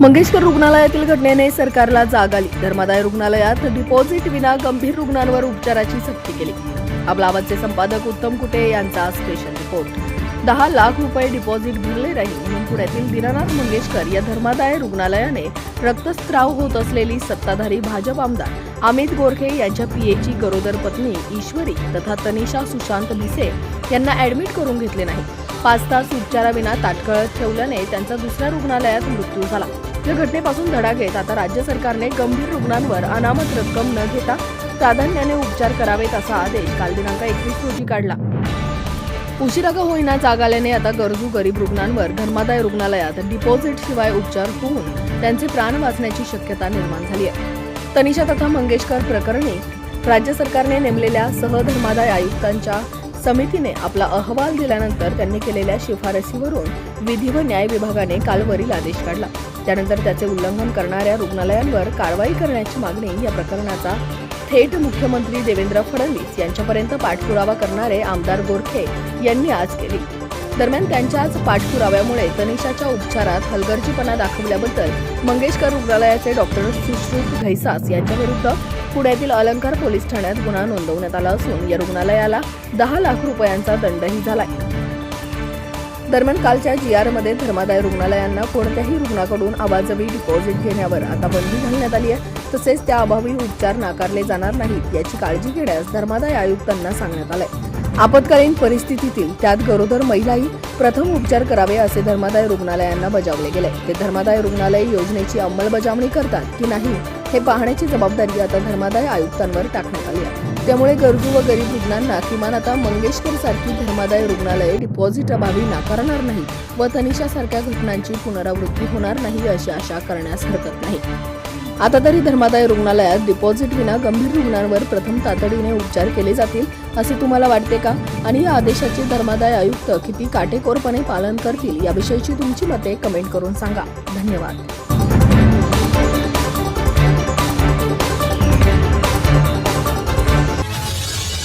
मंगेशकर रुग्णालयातील घटनेने सरकारला जाग आली. धर्मादाय रुग्णालयात डिपॉझिट विना गंभीर रुग्णांवर उपचाराची सक्ती केली. अबलाबादचे संपादक उत्तम कुटे यांचा स्पेशल रिपोर्ट दहा लाख रुपये डिपॉझिट भरले नाही म्हणून पुण्यातील दीनानाथ मंगेशकर या धर्मादाय रुग्णालयाने रक्तस्त्राव होत असलेली सत्ताधारी भाजप आमदार अमित गोरखे यांच्या पीएची गरोदर पत्नी ईश्वरी तथा तनिषा सुशांत भिसे यांना ऍडमिट करून घेतले नाही. पाच तास उपचाराविना ताटकळत ठेवल्याने त्यांचा दुसऱ्या रुग्णालयात मृत्यू झाला. या घटनेपासून धडा घेत आता राज्य सरकारने गंभीर रुग्णांवर अनामत रक्कम न घेता प्राधान्याने उपचार करावेत असा आदेश काल दिनांक एकवीस रोजी काढला. उशिरा का होईना जागाल्याने आता गरजू गरीब रुग्णांवर धर्मादाय रुग्णालयात डिपॉझिट शिवाय उपचार होऊन त्यांचे प्राण वाचण्याची शक्यता निर्माण झाली आहे. तनिषा तथा मंगेशकर प्रकरणी राज्य सरकारने नेमलेल्या सहधर्मादाय आयुक्तांच्या समितीने आपला अहवाल दिल्यानंतर त्यांनी केलेल्या शिफारसीवरून विधी व न्याय विभागाने काल वरील आदेश काढला. त्यानंतर त्याचे उल्लंघन करणाऱ्या रुग्णालयांवर कारवाई करण्याची मागणी या प्रकरणाचा थेट मुख्यमंत्री देवेंद्र फडणवीस यांच्यापर्यंत पाठपुरावा करणारे आमदार गोरखे यांनी आज केली. दरम्यान त्यांच्याच पाठपुराव्यामुळे तनिषाच्या उपचारात हलगर्जीपणा दाखवल्याबद्दल मंगेशकर रुग्णालयाचे डॉक्टर सुश्रुत घैसास यांच्याविरुद्ध पुण्यातील अलंकार पोलीस ठाण्यात गुन्हा नोंदवण्यात आला असून या रुग्णालयाला दहा लाख रुपयांचा दंडही झालाय. दरम्यान कालच्या जी मध्ये धर्मादाय रुग्णालयांना कोणत्याही रुग्णाकडून आवाजवी डिपॉझिट घेण्यावर आता बंदी घालण्यात आली आहे. तसेच त्या अभावी उपचार नाकारले जाणार नाहीत याची काळजी घेण्यास धर्मादाय आयुक्तांना सांगण्यात आलंय. आपत्कालीन परिस्थितीतील त्यात गरोदर महिलाही प्रथम उपचार करावे असे धर्मादाय रुग्णालयांना बजावले गेले. ते धर्मादाय रुग्णालय योजनेची अंमलबजावणी करतात की नाही हे पाहण्याची जबाबदारी आता धर्मादाय आयुक्तांवर टाकण्यात आली आहे. त्यामुळे गरजू व गरीब रुग्णांना किमान आता मंगेशकर सारखी धर्मादाय रुग्णालये डिपॉझिट अभावी नाकारणार नाही व तनिषा सारख्या घटनांची पुनरावृत्ती होणार नाही अशी आशा करण्यास हरकत नाही. आता तरी धर्मादाय रुग्णालयात डिपॉझिट विना गंभीर रुग्णांवर प्रथम तातडीने उपचार केले जातील असे तुम्हाला वाटते का? आणि या आदेशाचे धर्मादाय आयुक्त किती काटेकोरपणे पालन करतील याविषयीची तुमची मते कमेंट करून सांगा. धन्यवाद.